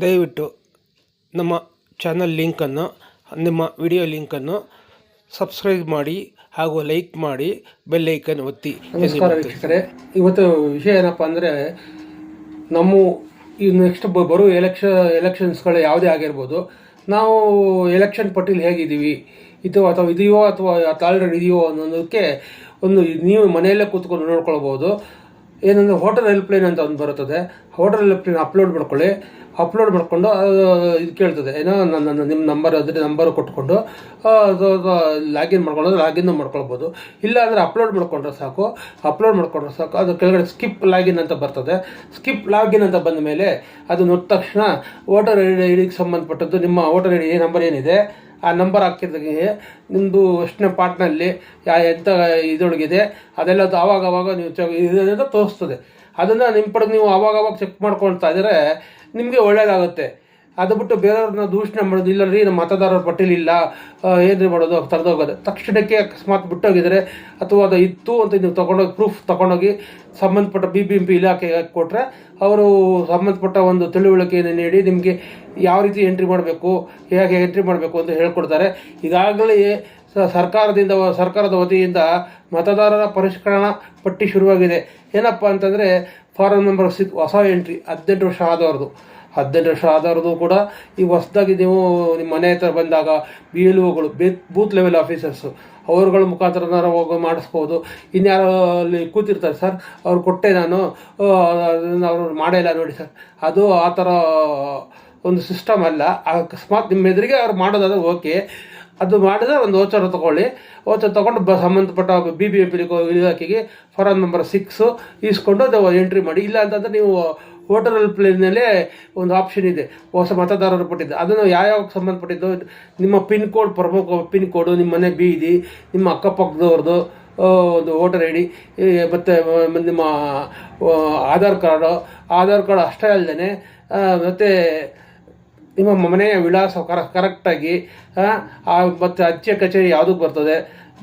ದಯವಿಟ್ಟು ನಮ್ಮ ಚಾನಲ್ ಲಿಂಕನ್ನು ನಿಮ್ಮ ವಿಡಿಯೋ ಲಿಂಕನ್ನು ಸಬ್ಸ್ಕ್ರೈಬ್ ಮಾಡಿ ಹಾಗೂ ಲೈಕ್ ಮಾಡಿ ಬೆಲ್ ಐಕನ್ ಒತ್ತಿ ನಮಸ್ಕಾರ ವೀಕ್ಷಕರೇ. ಇವತ್ತು ವಿಷಯ ಏನಪ್ಪ ಅಂದರೆ ನಮ್ಮ ಈ ನೆಕ್ಸ್ಟ್ ಬರೋ ಎಲೆಕ್ಷ ಎಲೆಕ್ಷನ್ಸ್ಗಳು ಯಾವುದೇ ಆಗಿರ್ಬೋದು. ನಾವು ಎಲೆಕ್ಷನ್ ಪಟ್ಟಿಲಿ ಹೇಗಿದ್ದೀವಿ? ಇದು ಅಥವಾ ಇದೆಯೋ ಅಥವಾ ತಾಳ್ರೆಡ್ ಇದೆಯೋ ಅನ್ನೋದಕ್ಕೆ ಒಂದು ನೀವು ಮನೆಯಲ್ಲೇ ಕೂತ್ಕೊಂಡು ನೋಡ್ಕೊಳ್ಬೋದು. ಏನಂದರೆ ಹೋಟೆಲ್ ಹೆಲ್ಪ್ಲೈನ್ ಅಂತ ಒಂದು ಬರುತ್ತದೆ. ಹೋಟೆಲ್ ಹೆಲ್ಪ್ಲೈನ್ ಅಪ್ಲೋಡ್ ಮಾಡ್ಕೊಳ್ಳಿ. ಅಪ್ಲೋಡ್ ಮಾಡಿಕೊಂಡು ಇದು ಕೇಳ್ತದೆ. ಏನೋ ನನ್ನ ನಿಮ್ಮ ನಂಬರ್ ಅದ್ರ ನಂಬರ್ ಕೊಟ್ಕೊಂಡು ಲಾಗಿನ್ ಮಾಡ್ಕೊಳ್ಳೋದು ಲಾಗಿನ್ ಮಾಡ್ಕೊಳ್ಬೋದು. ಇಲ್ಲ ಅಂದರೆ ಅಪ್ಲೋಡ್ ಮಾಡ್ಕೊಂಡ್ರೆ ಸಾಕು. ಅಪ್ಲೋಡ್ ಮಾಡ್ಕೊಂಡ್ರೆ ಸಾಕು. ಅದು ಕೆಳಗಡೆ ಸ್ಕಿಪ್ ಲಾಗಿನ್ ಅಂತ ಬರ್ತದೆ. ಸ್ಕಿಪ್ ಲಾಗಿನ್ ಅಂತ ಬಂದ ಮೇಲೆ ಅದು ನೋಡಿದ ತಕ್ಷಣ ವೋಟರ್ ಐ ಡಿಗೆ ಸಂಬಂಧಪಟ್ಟದ್ದು ನಿಮ್ಮ ವೋಟರ್ ಐ ಡಿ ನಂಬರ್ ಏನಿದೆ? ಆ ನಂಬರ್ ಹಾಕಿದಾಗ ನಿಮ್ಮದು ಎಷ್ಟನೇ ಪಾರ್ಟ್ನಲ್ಲಿ ಯಾ ಎಂಥ ಇದೊಳಗಿದೆ ಅದೆಲ್ಲ ಅದು ಆವಾಗ ಆವಾಗ ನೀವು ಚೆಕ್ ಇದನ್ನೆಲ್ಲ ತೋರಿಸ್ತದೆ. ಅದನ್ನು ನಿಮ್ಮ ಪಡೆದು ನೀವು ಆವಾಗ ಆವಾಗ ಚೆಕ್ ಮಾಡ್ಕೊಳ್ತಾ ಇದ್ದರೆ ನಿಮಗೆ ಒಳ್ಳೆಯದಾಗುತ್ತೆ ಅದು ಬಿಟ್ಟು ಬೇರೆಯವ್ರನ್ನ ದೂಷಣೆ ಮಾಡೋದು ಇಲ್ಲ ರೀ ನಮ್ಮ ಮತದಾರರ ಪಟ್ಟಿಲಿ ಇಲ್ಲ. ಏನ್ರಿ ಮಾಡೋದು? ತೆಗೆದೋಗೋದು ತಕ್ಷಣಕ್ಕೆ ಅಕಸ್ಮಾತ್ ಬಿಟ್ಟೋಗಿದ್ರೆ ಅಥವಾ ಅದು ಇತ್ತು ಅಂತ ನೀವು ತಗೊಂಡೋಗಿ ಪ್ರೂಫ್ ತಗೊಂಡೋಗಿ ಸಂಬಂಧಪಟ್ಟ ಬಿ ಬಿ ಎಂ ಪಿ ಇಲಾಖೆಗೆ ಕೊಟ್ಟರೆ ಅವರು ಸಂಬಂಧಪಟ್ಟ ಒಂದು ತಿಳುವಳಿಕೆಯನ್ನು ನೀಡಿ ನಿಮಗೆ ಯಾವ ರೀತಿ ಎಂಟ್ರಿ ಮಾಡಬೇಕು, ಹೇಗೆ ಎಂಟ್ರಿ ಮಾಡಬೇಕು ಅಂತ ಹೇಳ್ಕೊಡ್ತಾರೆ. ಈಗಾಗಲೇ ಸರ್ಕಾರದಿಂದ, ಸರ್ಕಾರದ ವತಿಯಿಂದ ಮತದಾರರ ಪರಿಷ್ಕರಣಾ ಪಟ್ಟಿ ಶುರುವಾಗಿದೆ. ಏನಪ್ಪ ಅಂತಂದರೆ ಫಾರಂ ನಂಬರ್ ಸಿಕ್ ಹೊಸ ಎಂಟ್ರಿ ಹದಿನೆಂಟು ವರ್ಷ ಆದವ್ರದ್ದು ಹದಿನೆಂಟು ವರ್ಷ ಆಧಾರದ್ದು ಕೂಡ ಈ ಹೊಸದಾಗಿ ನೀವು ನಿಮ್ಮ ಮನೆ ಹತ್ರ ಬಂದಾಗ ಬಿ ಎಲ್ ಒಗಳು ಬೂತ್ ಲೆವೆಲ್ ಆಫೀಸರ್ಸು, ಅವರುಗಳ ಮುಖಾಂತರ ಹೋಗಿ ಮಾಡಿಸ್ಬೋದು. ಇನ್ಯಾರು ಅಲ್ಲಿ ಕೂತಿರ್ತಾರೆ, ಸರ್, ಅವ್ರು ಕೊಟ್ಟೆ ನಾನು ಅವರು ಮಾಡೇ ಇಲ್ಲ ನೋಡಿ, ಸರ್. ಅದು ಆ ಥರ ಒಂದು ಸಿಸ್ಟಮ್ ಅಲ್ಲ. ಅಕಸ್ಮಾತ್ ನಿಮ್ಮ ಎದುರಿಗೆ ಅವ್ರು ಮಾಡೋದಾದ್ರೆ ಓಕೆ. ಅದು ಮಾಡಿದ್ರೆ ಒಂದು ಓಚರ್ ತೊಗೊಳ್ಳಿ. ಓಚರ್ ತೊಗೊಂಡು ಬ, ಸಂಬಂಧಪಟ್ಟ ಬಿ ಬಿ ಎಂ ಪಿ ಇಲಾಖೆಗೆ ಫಾರಂ ನಂಬರ್ ಸಿಕ್ಸು ಇಸ್ಕೊಂಡು ಅದು ಎಂಟ್ರಿ ಮಾಡಿ. ಇಲ್ಲ ಅಂತಂದರೆ ನೀವು ವೋಟರ್ ಹೆಲ್ಪ್ಲೈನ್ನಲ್ಲೇ ಒಂದು ಆಪ್ಷನ್ ಇದೆ. ಹೊಸ ಮತದಾರರು ಪಟ್ಟಿದ್ದು ಅದನ್ನು ಯಾವ್ಯಾವ ಸಂಬಂಧಪಟ್ಟಿದ್ದು? ನಿಮ್ಮ ಪಿನ್ ಕೋಡ್, ಪ್ರಮುಖ ಪಿನ್ ಕೋಡು, ನಿಮ್ಮ ಮನೆ ಬೀದಿ, ನಿಮ್ಮ ಅಕ್ಕಪಕ್ಕದವ್ರದ್ದು ಒಂದು ವೋಟರ್ ಐ ಡಿ ಮತ್ತು ನಿಮ್ಮ ಆಧಾರ್ ಕಾರ್ಡು, ಆಧಾರ್ ಕಾರ್ಡ್ ಅಷ್ಟೇ ಅಲ್ಲದೆ ಮತ್ತು ನಿಮ್ಮ ಮನೆಯ ವಿಳಾಸ ಕರ, ಕರೆಕ್ಟಾಗಿ ಮತ್ತು ಅಚ್ಚೆ ಕಚೇರಿ ಯಾವುದಕ್ಕೆ ಬರ್ತದೆ?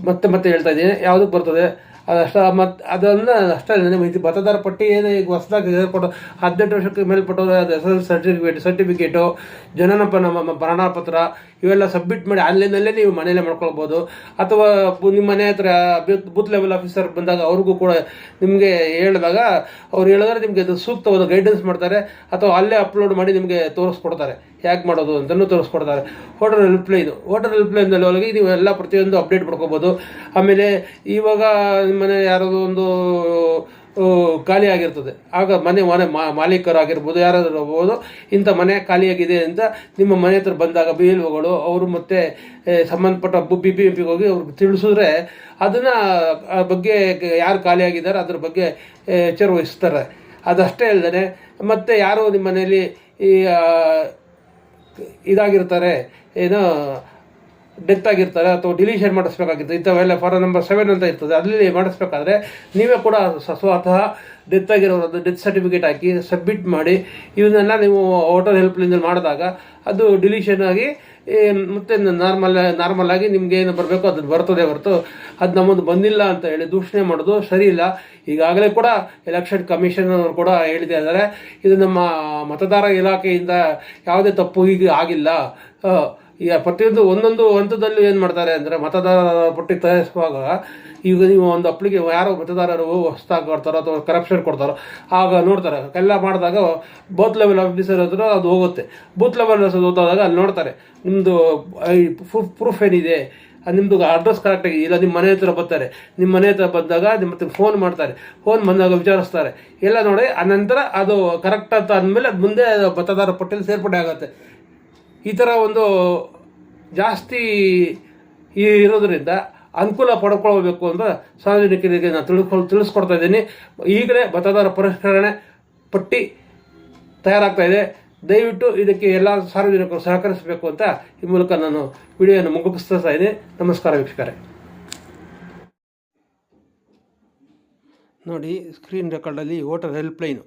ಮತ್ತೆ ಮತ್ತೆ ಹೇಳ್ತಾ ಇದ್ದೀನಿ. ಯಾವುದಕ್ಕೆ ಬರ್ತದೆ? ಅದಷ್ಟ ಮತ್ತು ಅದನ್ನು ಅಷ್ಟೇ ನಿಮಗೆ ಮತದಾರ ಪಟ್ಟಿ ಏನು ಈಗ ಹೊಸದಾಗಿ ಕೊಟ್ಟು ಹದಿನೆಂಟು ವರ್ಷಕ್ಕೆ ಮೇಲ್ಪಟ್ಟವರು, ಅದು ಎಸ್ ಎಲ್ ಸರ್ಟಿಫಿಕೇಟ್ ಸರ್ಟಿಫಿಕೇಟು ಜನನ ಪ್ರಮಾಣ ಪತ್ರ ಇವೆಲ್ಲ ಸಬ್ಮಿಟ್ ಮಾಡಿ ಆನ್ಲೈನಲ್ಲೇ ನೀವು ಮನೆಯಲ್ಲೇ ಮಾಡ್ಕೊಳ್ಬೋದು. ಅಥವಾ ನಿಮ್ಮ ಮನೆ ಹತ್ರ ಬೂತ್ ಬೂತ್ ಲೆವೆಲ್ ಆಫೀಸರ್ ಬಂದಾಗ ಅವ್ರಿಗೂ ಕೂಡ ನಿಮಗೆ ಹೇಳಿದಾಗ ಅವ್ರು ಹೇಳಿದ್ರೆ ನಿಮಗೆ ಅದು ಸೂಕ್ತವಾದ ಗೈಡೆನ್ಸ್ ಮಾಡ್ತಾರೆ ಅಥವಾ ಅಲ್ಲೇ ಅಪ್ಲೋಡ್ ಮಾಡಿ ನಿಮಗೆ ತೋರಿಸ್ಕೊಡ್ತಾರೆ. ಹೇಗೆ ಮಾಡೋದು ಅಂತಲೂ ತೋರಿಸ್ಕೊಡ್ತಾರೆ. ಹೋಟೆಲ್ ಹೆಲ್ಪ್ಲೈನು ಹೋಟೆಲ್ ಹೆಲ್ಪ್ಲೈನಲ್ಲಿ ಒಳಗೆ ನೀವು ಎಲ್ಲ ಪ್ರತಿಯೊಂದು ಅಪ್ಡೇಟ್ ಮಾಡ್ಕೋಬೋದು ಆಮೇಲೆ ಇವಾಗ ನಿಮ್ಮ ಮನೆ ಯಾರಾದರೂ ಒಂದು ಆ, ಖಾಲಿ ಆಗಿರ್ತದೆ. ಆಗ ಮನೆ ಮನೆ ಮಾಲೀಕರಾಗಿರ್ಬೋದು ಯಾರಾದರೂ ಇರ್ಬೋದು ಇಂಥ ಮನೆ ಖಾಲಿಯಾಗಿದೆ ಅಂತ ನಿಮ್ಮ ಮನೆ ಹತ್ರ ಬಂದಾಗ ಬಿ ಎಲ್ ಅವರು ಮತ್ತೆ ಸಂಬಂಧಪಟ್ಟ ಬಿ ಬಿ ಎಂ ಪಿಗೆ ಹೋಗಿ ಅವ್ರಿಗೆ ತಿಳಿಸಿದ್ರೆ ಅದನ್ನು ಬಗ್ಗೆ ಯಾರು ಖಾಲಿಯಾಗಿದ್ದಾರೆ ಅದ್ರ ಬಗ್ಗೆ ಎಚ್ಚರ ವಹಿಸ್ತಾರೆ. ಅದಷ್ಟೇ ಅಲ್ಲದೆ ಮತ್ತೆ ಯಾರು ನಿಮ್ಮ ಮನೆಯಲ್ಲಿ ಈ ಇದಾಗಿರ್ತಾರೆ ಏನೋ ಡೆತ್ ಆಗಿರ್ತಾರೆ ಅಥವಾ ಡಿಲೀಷನ್ ಮಾಡಿಸ್ಬೇಕಾಗಿರ್ತದೆ, ಇಂಥವೆಲ್ಲ ಫಾರ್ ನಂಬರ್ ಸೆವೆನ್ ಅಂತ ಇರ್ತದೆ ಅಲ್ಲಿ ಮಾಡಿಸ್ಬೇಕಾದ್ರೆ ನೀವೇ ಕೂಡ ಸ್ವತಃ ಡೆತ್ ಆಗಿರೋದು ಡೆತ್ ಸರ್ಟಿಫಿಕೇಟ್ ಹಾಕಿ ಸಬ್ಮಿಟ್ ಮಾಡಿ ಇವನ್ನೆಲ್ಲ ನೀವು ಹೋಟೆಲ್ ಹೆಲ್ಪ್ಲಿಂದ ಮಾಡಿದಾಗ ಅದು ಡಿಲೀಷನ್ ಆಗಿ ಮತ್ತೆ ನಾರ್ಮಲ್ ನಾರ್ಮಲ್ ಆಗಿ ನಿಮ್ಗೆ ಏನು ಬರಬೇಕು ಅದು ಬರ್ತದೆ ಹೊರತು, ಅದು ನಮ್ಮದು ಬಂದಿಲ್ಲ ಅಂತ ಹೇಳಿ ದೂಷಣೆ ಮಾಡೋದು ಸರಿ ಇಲ್ಲ. ಈಗಾಗಲೇ ಕೂಡ ಎಲೆಕ್ಷನ್ ಕಮಿಷನ್ ಅವರು ಕೂಡ ಹೇಳಿದೆ ಅಂದರೆ, ಇದು ನಮ್ಮ ಮತದಾರ ಇಲಾಖೆಯಿಂದ ಯಾವುದೇ ತಪ್ಪು ಈಗ ಆಗಿಲ್ಲ. ಈ ಪ್ರತಿಯೊಂದು ಒಂದೊಂದು ಹಂತದಲ್ಲೂ ಏನು ಮಾಡ್ತಾರೆ ಅಂದರೆ ಮತದಾರರ ಪಟ್ಟಿ ತಯಾರಿಸುವಾಗ ಈಗ ನೀವು ಒಂದು ಅಪ್ಲಿಕೆ ಯಾರೋ ಮತದಾರರು ಹೊಸ್ದಾಗಿ ಕೊಡ್ತಾರೋ ಅಥವಾ ಕರಪ್ಷನ್ ಕೊಡ್ತಾರೋ, ಆಗ ನೋಡ್ತಾರೆ. ಎಲ್ಲ ಮಾಡಿದಾಗ ಬೂತ್ ಲೆವೆಲ್ ಆಫೀಸರ್ ಹತ್ರ ಅದು ಹೋಗುತ್ತೆ. ಬೂತ್ ಲೆವೆಲ್ ಹೋದಾಗ ಅಲ್ಲಿ ನೋಡ್ತಾರೆ ನಿಮ್ಮದು ಪ್ರೂಫ್ ಪ್ರೂಫ್ ಏನಿದೆ? ನಿಮ್ಮದು ಅಡ್ರೆಸ್ ಕರೆಕ್ಟಾಗಿ ಇಲ್ಲ ನಿಮ್ಮ ಮನೆ ಹತ್ರ ಬರ್ತಾರೆ. ನಿಮ್ಮ ಮನೆ ಹತ್ರ ಬಂದಾಗ ನಿಮ್ಮ ಹತ್ರ ಫೋನ್ ಮಾಡ್ತಾರೆ. ಫೋನ್ ಬಂದಾಗ ವಿಚಾರಿಸ್ತಾರೆ. ಎಲ್ಲ ನೋಡಿ ಅನಂತರ ಅದು ಕರೆಕ್ಟ್ ಅಂತ ಅಂದಮೇಲೆ ಅದು ಮುಂದೆ ಮತದಾರ ಪಟ್ಟಿಯಲ್ಲಿ ಸೇರ್ಪಡೆ ಆಗುತ್ತೆ. ಈ ಥರ ಒಂದು ಜಾಸ್ತಿ ಇರೋದ್ರಿಂದ ಅನುಕೂಲ ಪಡ್ಕೊಳ್ಬೇಕು ಅಂತ ಸಾರ್ವಜನಿಕರಿಗೆ ನಾನು ತಿಳ್ಕೊ ತಿಳಿಸ್ಕೊಡ್ತಾ ಇದ್ದೀನಿ. ಈಗಲೇ ಮತದಾರ ಪರಿಷ್ಕರಣೆ ಪಟ್ಟಿ ತಯಾರಾಗ್ತಾ ಇದೆ. ದಯವಿಟ್ಟು ಇದಕ್ಕೆ ಎಲ್ಲ ಸಾರ್ವಜನಿಕರು ಸಹಕರಿಸಬೇಕು ಅಂತ ಈ ಮೂಲಕ ನಾನು ವಿಡಿಯೋನ ಮುಗಿಸ್ತಾ ಇದ್ದೀನಿ. ನಮಸ್ಕಾರ ವೀಕ್ಷಕರೇ. ನೋಡಿ ಸ್ಕ್ರೀನ್ ರೆಕಾರ್ಡಲ್ಲಿ ವೋಟರ್ ಹೆಲ್ಪ್ಲೈನು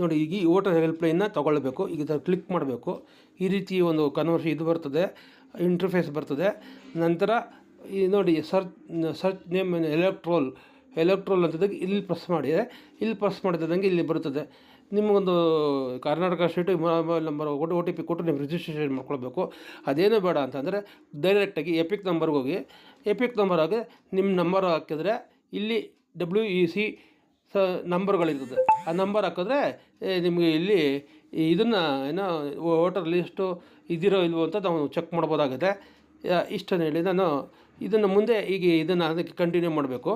ನೋಡಿ, ಈಗ ಈ ವೋಟರ್ ಹೆಲ್ಪ್ಲೈನ್ನ ತೊಗೊಳ್ಬೇಕು. ಈಗ ಕ್ಲಿಕ್ ಮಾಡಬೇಕು. ಈ ರೀತಿ ಒಂದು ಕನ್ವರ್ಷ ಇದು ಬರ್ತದೆ ಇಂಟರ್ಫೇಸ್ ಬರ್ತದೆ. ನಂತರ ಈ ನೋಡಿ search search name electoral electoral ಅಂತದಾಗ ಇಲ್ಲಿ ಪ್ರೆಸ್ ಮಾಡಿದೆ ಇಲ್ಲಿ ಪ್ರೆಸ್ ಮಾಡಿದಂಗೆ ಇಲ್ಲಿ ಬರುತ್ತದೆ ನಿಮಗೊಂದು ಕರ್ನಾಟಕ ಸ್ಟೇಟು ಮೊಬೈಲ್ ನಂಬರ್ ಕೊಟ್ಟು ಒ ಟಿ ಪಿ ಕೊಟ್ಟು ನೀವು ರಿಜಿಸ್ಟ್ರೇಷನ್ ಮಾಡ್ಕೊಳ್ಬೇಕು. ಅದೇನು ಬೇಡ ಅಂತಂದರೆ ಡೈರೆಕ್ಟಾಗಿ ಎಪಿಕ್ ನಂಬರ್ಗೆ ಹೋಗಿ ಎಪಿಕ್ ನಂಬರ್ ಆಗಿ ನಿಮ್ಮ ನಂಬರ್ ಹಾಕಿದ್ರೆ ಇಲ್ಲಿ ಡಬ್ಲ್ಯೂ ಇ ಸಿ ಸ ನಂಬರ್ಗಳಿರ್ತದೆ ಆ ನಂಬರ್ ಹಾಕಿದ್ರೆ ನಿಮಗೆ ಇಲ್ಲಿ ಇದನ್ನು ಏನೋ ವೋಟರ್ ಲಿಸ್ಟು ಇದಿರೋ ಇಲ್ವೋ ಅಂತ ನಾವು ಚೆಕ್ ಮಾಡ್ಬೋದಾಗುತ್ತೆ. ಇಷ್ಟನ್ನು ಹೇಳಿ ನಾನು ಇದನ್ನು ಮುಂದೆ ಈಗ ಇದನ್ನು ಅದಕ್ಕೆ ಕಂಟಿನ್ಯೂ ಮಾಡಬೇಕು.